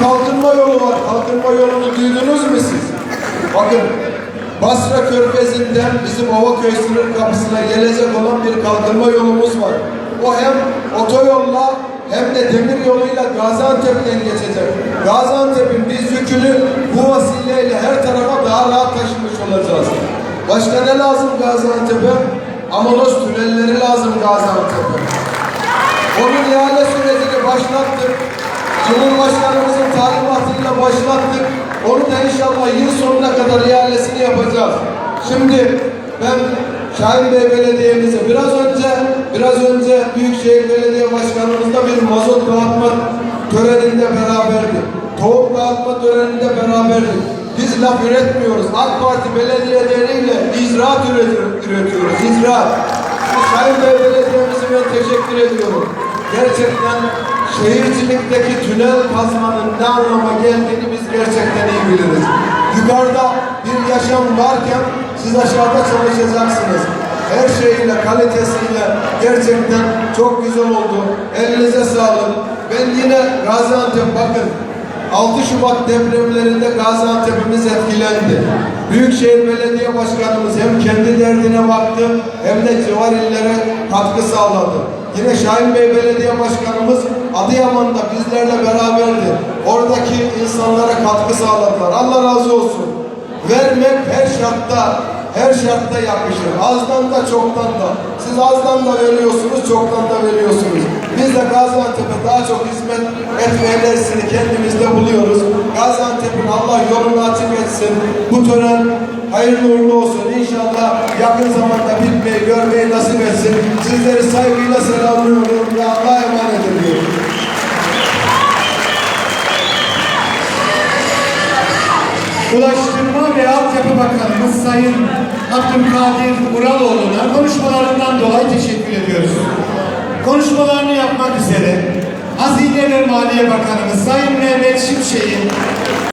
kalkınma yolu var. Kalkınma yolunu duydunuz mu siz? Bakın Basra Körfezi'nden bizim Ovaköy sınır kapısına gelecek olan bir kalkınma yolumuz var. O hem otoyolla hem de demir yoluyla Gaziantep'ten geçecek. Gaziantep'in biz yükünü bu vasileyle her tarafa daha rahat taşımış olacağız. Başka ne lazım Gaziantep'e? Amonos tünelleri lazım Gaziantep'e. Onun ihale sürecini başlattık. Cumhurbaşkanımızın talimatıyla başlattık. Onu da inşallah yıl sonuna kadar ihalesini yapacağız. Şimdi ben Şahin Belediye'mize biraz önce biraz önce Büyükşehir Belediye Başkanımızla bir mazot dağıtma töreninde beraberdik. Tohum dağıtma töreninde beraberdik. Biz laf üretmiyoruz. AK Parti belediyeleriyle icraat üretiyoruz. İcraat. Sayın Bey Belediye'mize ben teşekkür ediyorum. Gerçekten şehircilikteki tünel kazmanın ne anlama geldiğini biz gerçekten iyi biliriz. Yukarıda bir yaşam varken siz aşağıda çalışacaksınız. Her şeyiyle, kalitesiyle gerçekten çok güzel oldu. Elinize sağlık. Ben yine Gaziantep bakın 6 Şubat depremlerinde Gaziantep'imiz etkilendi. Büyükşehir Belediye Başkanımız hem kendi derdine baktı hem de civar illere katkı sağladı. Yine Şahin Bey Belediye Başkanımız Adıyaman'da bizlerle beraberdi. Oradaki insanlara katkı sağladılar. Allah razı olsun. Vermek her şartta, her şartta yakışır. Azdan da çoktan da. Siz azdan da veriyorsunuz, çoktan da veriyorsunuz. Biz de Gaziantep'e daha çok hizmet etme enerjisini kendimizde buluyoruz. Gaziantep'in Allah yolunu açık etsin. Bu tören hayırlı uğurlu olsun. İnşallah yakın zamanda bitmeyi, görmeyi nasip etsin. Sizleri saygıyla selamlıyorum ve Allah'a emanet ediyorum. Ulaştırma ve Altyapı Bakanımız Sayın Abdülkadir Uraloğlu'na konuşmalarından dolayı teşekkür ediyoruz. Konuşmalarını yapmak üzere Hazine ve Maliye Bakanımız Sayın Mehmet Şimşek'in